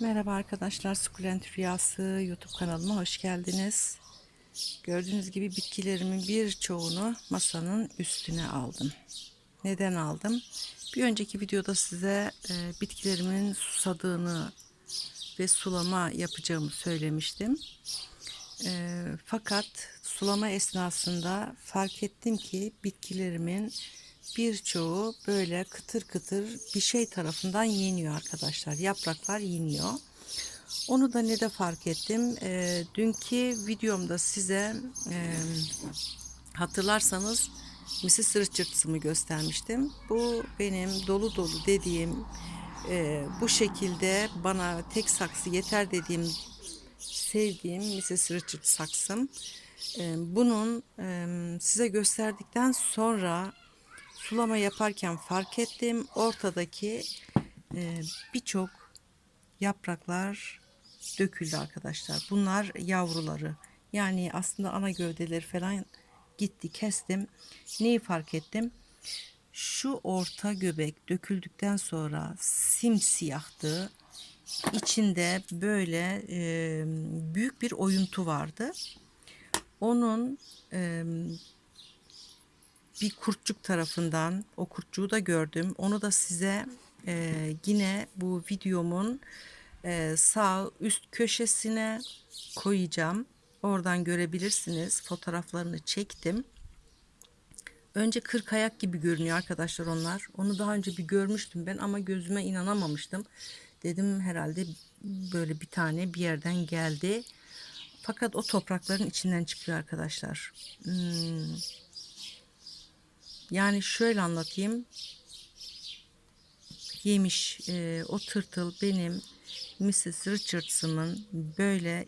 Merhaba arkadaşlar, Sukulent Rüyası YouTube kanalıma hoş geldiniz. Gördüğünüz gibi bitkilerimin birçoğunu masanın üstüne aldım. Neden aldım? Bir önceki videoda size e, bitkilerimin susadığını ve sulama yapacağımı söylemiştim. E, fakat sulama esnasında fark ettim ki bitkilerimin birçoğu böyle kıtır kıtır bir şey tarafından yeniyor arkadaşlar. Yapraklar yeniyor. Onu da ne de fark ettim. E, dünkü videomda size e, hatırlarsanız Mrs. Richards'ımı göstermiştim. Bu benim dolu dolu dediğim e, bu şekilde bana tek saksı yeter dediğim sevdiğim Mrs. Richards saksım. E, bunun e, size gösterdikten sonra sulama yaparken fark ettim. Ortadaki e, birçok yapraklar döküldü arkadaşlar. Bunlar yavruları. Yani aslında ana gövdeleri falan gitti kestim. Neyi fark ettim? Şu orta göbek döküldükten sonra simsiyahtı. İçinde böyle e, büyük bir oyuntu vardı. Onun e, bir kurtçuk tarafından o kurtçuğu da gördüm. Onu da size e, yine bu videomun e, sağ üst köşesine koyacağım. Oradan görebilirsiniz. Fotoğraflarını çektim. Önce kırk ayak gibi görünüyor arkadaşlar onlar. Onu daha önce bir görmüştüm ben ama gözüme inanamamıştım. Dedim herhalde böyle bir tane bir yerden geldi. Fakat o toprakların içinden çıkıyor arkadaşlar. Hmm. Yani şöyle anlatayım. Yemiş e, o tırtıl benim Mrs. Richards'ımın böyle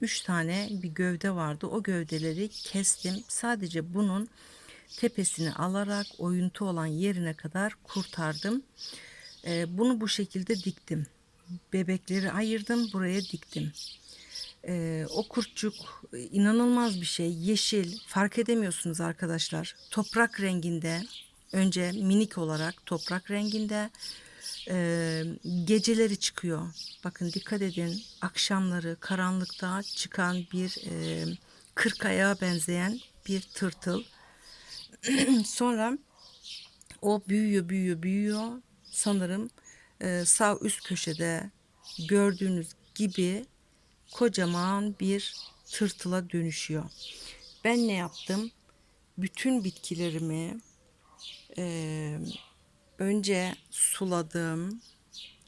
3 tane bir gövde vardı. O gövdeleri kestim. Sadece bunun tepesini alarak oyuntu olan yerine kadar kurtardım. E, bunu bu şekilde diktim. Bebekleri ayırdım buraya diktim. Ee, o kurtçuk inanılmaz bir şey. Yeşil fark edemiyorsunuz arkadaşlar. Toprak renginde önce minik olarak toprak renginde e, geceleri çıkıyor. Bakın dikkat edin akşamları karanlıkta çıkan bir e, kırk ayağa benzeyen bir tırtıl. Sonra o büyüyor büyüyor büyüyor. Sanırım e, sağ üst köşede gördüğünüz gibi kocaman bir tırtıla dönüşüyor. Ben ne yaptım? Bütün bitkilerimi e, önce suladım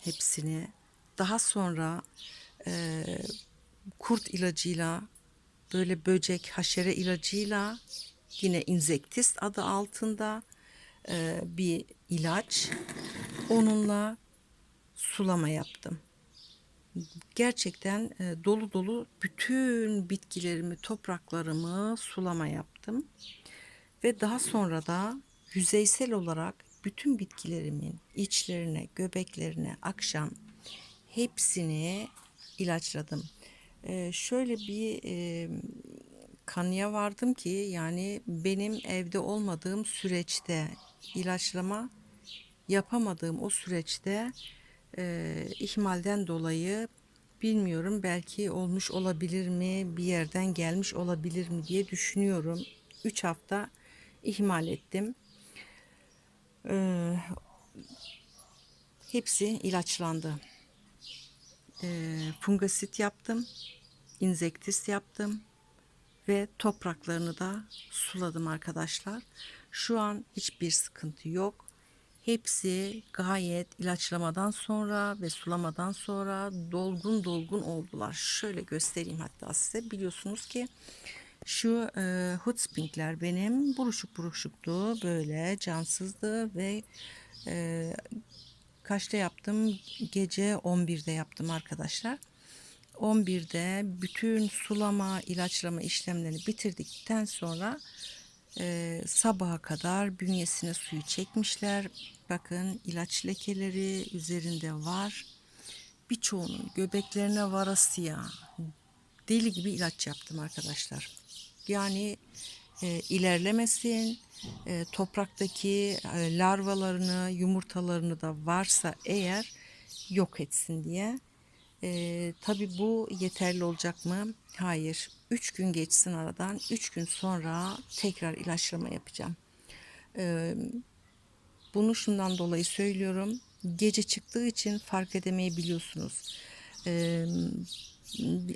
hepsini. Daha sonra e, kurt ilacıyla böyle böcek haşere ilacıyla yine insektis adı altında e, bir ilaç onunla sulama yaptım gerçekten e, dolu dolu bütün bitkilerimi, topraklarımı sulama yaptım. Ve daha sonra da yüzeysel olarak bütün bitkilerimin içlerine, göbeklerine akşam hepsini ilaçladım. E, şöyle bir e, kanıya vardım ki yani benim evde olmadığım süreçte ilaçlama yapamadığım o süreçte e, ihmalden dolayı bilmiyorum belki olmuş olabilir mi bir yerden gelmiş olabilir mi diye düşünüyorum. 3 hafta ihmal ettim. E, hepsi ilaçlandı. E, fungasit yaptım. insektis yaptım. Ve topraklarını da suladım arkadaşlar. Şu an hiçbir sıkıntı yok. Hepsi gayet ilaçlamadan sonra ve sulamadan sonra dolgun dolgun oldular. Şöyle göstereyim hatta size. Biliyorsunuz ki şu e, hotspinkler benim buruşuk buruşuktu. Böyle cansızdı ve e, kaçta yaptım? Gece 11'de yaptım arkadaşlar. 11'de bütün sulama, ilaçlama işlemlerini bitirdikten sonra e, sabaha kadar bünyesine suyu çekmişler. Bakın ilaç lekeleri üzerinde var. Birçoğunun göbeklerine varasıya deli gibi ilaç yaptım arkadaşlar. Yani e, ilerlemesin, e, topraktaki e, larvalarını, yumurtalarını da varsa eğer yok etsin diye Ee, tabii bu yeterli olacak mı? Hayır. 3 gün geçsin aradan. 3 gün sonra tekrar ilaçlama yapacağım. Ee, bunu şundan dolayı söylüyorum. Gece çıktığı için fark edemeyebiliyorsunuz. Ee,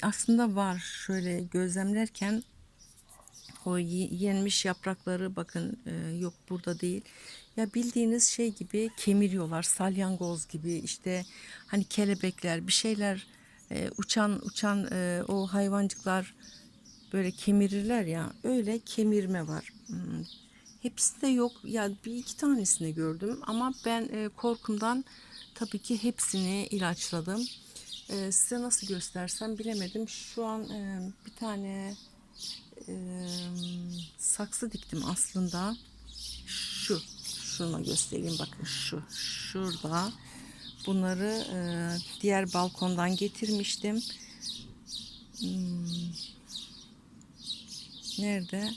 aslında var. Şöyle gözlemlerken o ye- yenmiş yaprakları bakın e, yok burada değil. Ya bildiğiniz şey gibi kemiriyorlar. Salyangoz gibi işte hani kelebekler bir şeyler e, uçan uçan e, o hayvancıklar böyle kemirirler ya öyle kemirme var. Hmm. Hepsinde yok ya bir iki tanesini gördüm ama ben e, korkumdan tabii ki hepsini ilaçladım. E, size nasıl göstersem bilemedim. Şu an e, bir tane e, saksı diktim aslında. Şu, şunu göstereyim bakın şu, şurada. Bunları e, diğer balkondan getirmiştim. Hmm, nerede?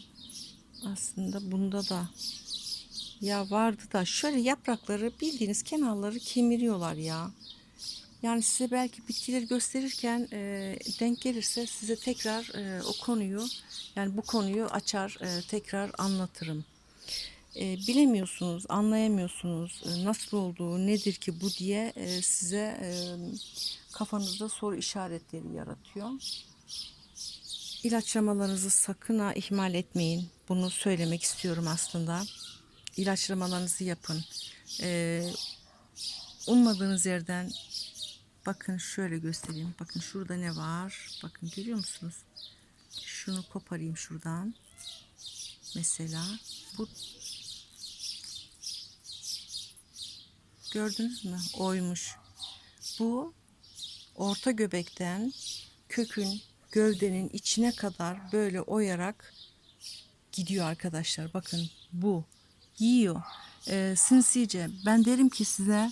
Aslında bunda da ya vardı da şöyle yaprakları bildiğiniz kenarları kemiriyorlar ya. Yani size belki bitkileri gösterirken e, denk gelirse size tekrar e, o konuyu yani bu konuyu açar e, tekrar anlatırım. E, bilemiyorsunuz, anlayamıyorsunuz e, nasıl olduğu nedir ki bu diye e, size e, kafanızda soru işaretleri yaratıyor. İlaçlamalarınızı sakın ha ihmal etmeyin. Bunu söylemek istiyorum aslında. İlaçlamalarınızı yapın. E, ummadığınız yerden Bakın şöyle göstereyim. Bakın şurada ne var? Bakın görüyor musunuz? Şunu koparayım şuradan. Mesela bu gördünüz mü? Oymuş. Bu orta göbekten kökün gövdenin içine kadar böyle oyarak gidiyor arkadaşlar. Bakın bu yiyor. Ee, sinsice. Ben derim ki size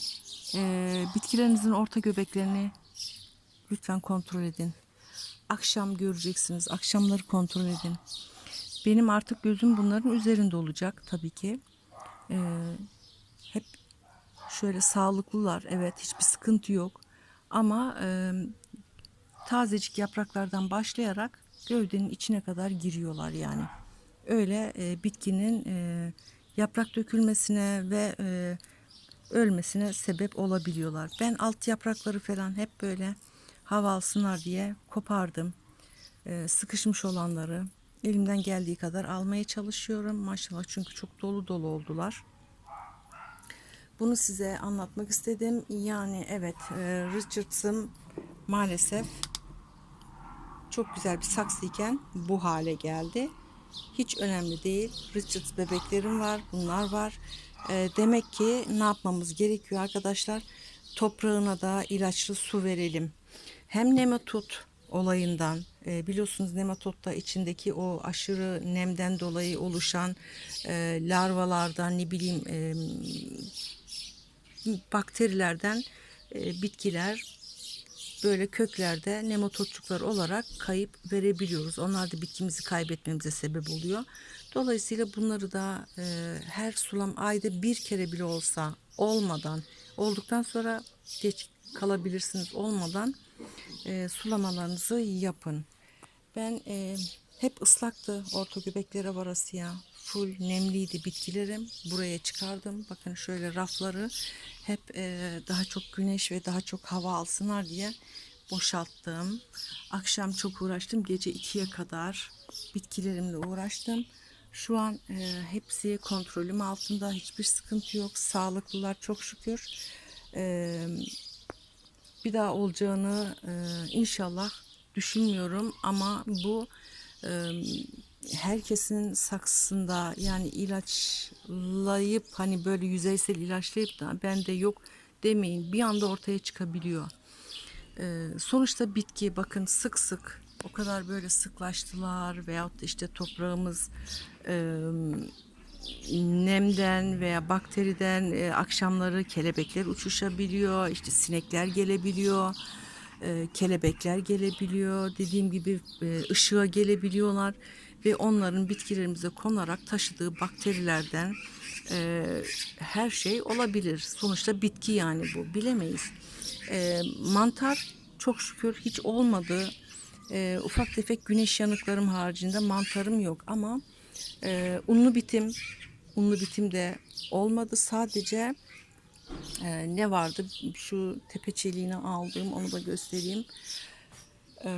ee, bitkilerinizin orta göbeklerini lütfen kontrol edin. Akşam göreceksiniz. Akşamları kontrol edin. Benim artık gözüm bunların üzerinde olacak tabii ki. Ee, hep şöyle sağlıklılar. Evet hiçbir sıkıntı yok. Ama e, tazecik yapraklardan başlayarak gövdenin içine kadar giriyorlar yani. Öyle e, bitkinin e, yaprak dökülmesine ve e, ölmesine sebep olabiliyorlar. Ben alt yaprakları falan hep böyle hava alsınlar diye kopardım. Ee, sıkışmış olanları elimden geldiği kadar almaya çalışıyorum. Maşallah çünkü çok dolu dolu oldular. Bunu size anlatmak istedim. Yani evet e, Richards'ım maalesef çok güzel bir saksıyken bu hale geldi. Hiç önemli değil. Richards bebeklerim var. Bunlar var. E, demek ki ne yapmamız gerekiyor arkadaşlar? Toprağına da ilaçlı su verelim. Hem nematut olayından e, biliyorsunuz nematotta içindeki o aşırı nemden dolayı oluşan e, larvalardan ne bileyim e, bakterilerden e, bitkiler böyle köklerde nematotçuklar olarak kayıp verebiliyoruz. Onlar da bitkimizi kaybetmemize sebep oluyor. Dolayısıyla bunları da e, her sulam ayda bir kere bile olsa olmadan olduktan sonra geç kalabilirsiniz olmadan e, sulamalarınızı yapın. Ben e, hep ıslaktı orta göbeklere varasıya. Full nemliydi bitkilerim. Buraya çıkardım. Bakın şöyle rafları hep e, daha çok güneş ve daha çok hava alsınlar diye boşalttım. Akşam çok uğraştım. Gece 2'ye kadar bitkilerimle uğraştım. Şu an e, hepsi kontrolüm altında. Hiçbir sıkıntı yok. Sağlıklılar çok şükür. E, bir daha olacağını e, inşallah düşünmüyorum ama bu e, herkesin saksısında yani ilaçlayıp hani böyle yüzeysel ilaçlayıp da bende yok demeyin bir anda ortaya çıkabiliyor. E, sonuçta bitki bakın sık sık o kadar böyle sıklaştılar veyahut işte toprağımız e, nemden veya bakteriden e, akşamları kelebekler uçuşabiliyor, işte sinekler gelebiliyor, e, kelebekler gelebiliyor, dediğim gibi e, ışığa gelebiliyorlar ve onların bitkilerimize konarak taşıdığı bakterilerden e, her şey olabilir. Sonuçta bitki yani bu bilemeyiz. E, mantar çok şükür hiç olmadı. E, ufak tefek güneş yanıklarım haricinde mantarım yok ama e, unlu bitim unlu bitim de olmadı. Sadece e, ne vardı? Şu tepeçeliğini aldığım onu da göstereyim. E,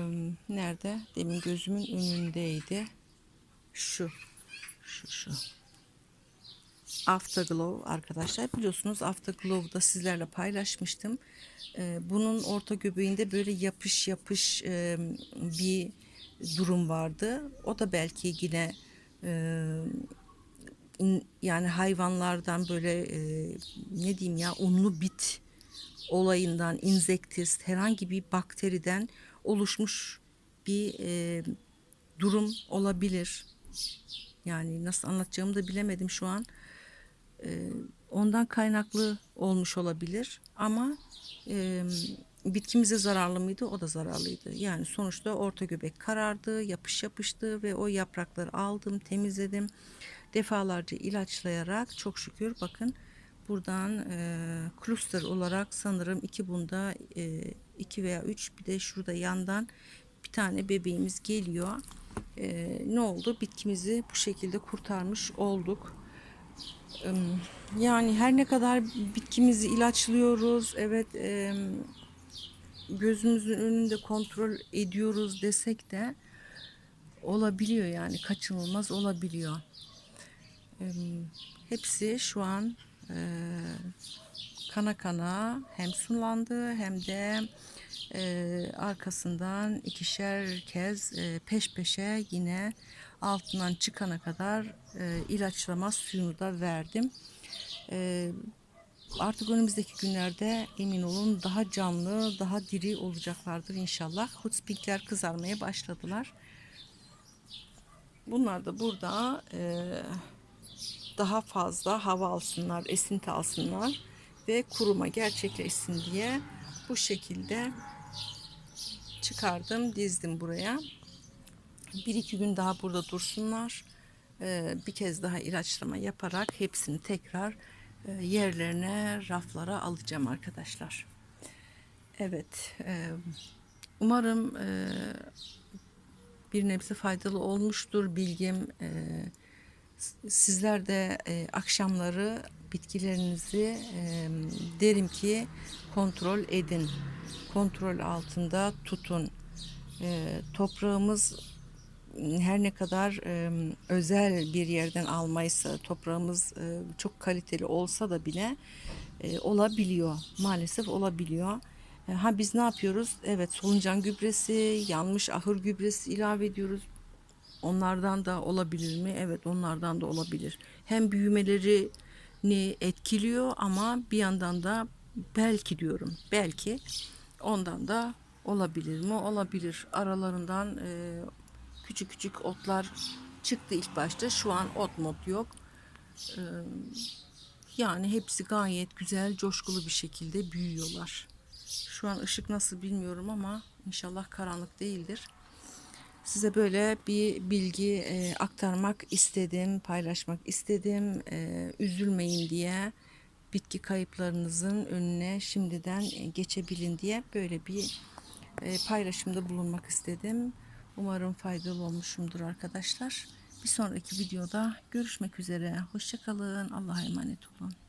nerede? Demin gözümün önündeydi. Şu. Şu şu. Afterglow arkadaşlar biliyorsunuz Afterglow'da sizlerle paylaşmıştım. Ee, bunun orta göbeğinde böyle yapış yapış e, bir durum vardı. O da belki yine e, in- yani hayvanlardan böyle e, ne diyeyim ya unlu bit olayından insektis herhangi bir bakteriden oluşmuş bir e, durum olabilir. Yani nasıl anlatacağımı da bilemedim şu an. Ee, ondan kaynaklı olmuş olabilir ama e, bitkimize zararlı mıydı? O da zararlıydı. Yani sonuçta orta göbek karardı, yapış yapıştı ve o yaprakları aldım, temizledim. Defalarca ilaçlayarak çok şükür bakın buradan e, cluster olarak sanırım iki bunda e, iki veya üç bir de şurada yandan bir tane bebeğimiz geliyor. E, ne oldu? Bitkimizi bu şekilde kurtarmış olduk. Yani her ne kadar bitkimizi ilaçlıyoruz, evet gözümüzün önünde kontrol ediyoruz desek de olabiliyor yani kaçınılmaz olabiliyor. Hepsi şu an e, kana kana hem sulandı hem de e, arkasından ikişer kez e, peş peşe yine altından çıkana kadar e, ilaçlama suyunu da verdim. E, artık önümüzdeki günlerde emin olun daha canlı, daha diri olacaklardır inşallah. Hutspinkler kızarmaya başladılar. Bunlar da burada e, daha fazla hava alsınlar, esinti alsınlar ve kuruma gerçekleşsin diye bu şekilde çıkardım, dizdim buraya. Bir iki gün daha burada dursunlar. Ee, bir kez daha ilaçlama yaparak hepsini tekrar e, yerlerine, raflara alacağım arkadaşlar. Evet, e, umarım e, bir nebze faydalı olmuştur bilgim. Sizler de akşamları bitkilerinizi derim ki kontrol edin. Kontrol altında tutun. E, toprağımız her ne kadar e, özel bir yerden almaysa toprağımız e, çok kaliteli olsa da bile e, olabiliyor. Maalesef olabiliyor. E, ha biz ne yapıyoruz? Evet soluncan gübresi, yanmış ahır gübresi ilave ediyoruz. Onlardan da olabilir mi? Evet onlardan da olabilir. Hem büyümelerini etkiliyor ama bir yandan da belki diyorum belki ondan da olabilir mi? Olabilir. Aralarından e, küçük küçük otlar çıktı ilk başta. Şu an ot mod yok. E, yani hepsi gayet güzel, coşkulu bir şekilde büyüyorlar. Şu an ışık nasıl bilmiyorum ama inşallah karanlık değildir. Size böyle bir bilgi e, aktarmak istedim, paylaşmak istedim. E, üzülmeyin diye bitki kayıplarınızın önüne şimdiden e, geçebilin diye böyle bir e, paylaşımda bulunmak istedim. Umarım faydalı olmuşumdur arkadaşlar. Bir sonraki videoda görüşmek üzere. Hoşçakalın. Allah'a emanet olun.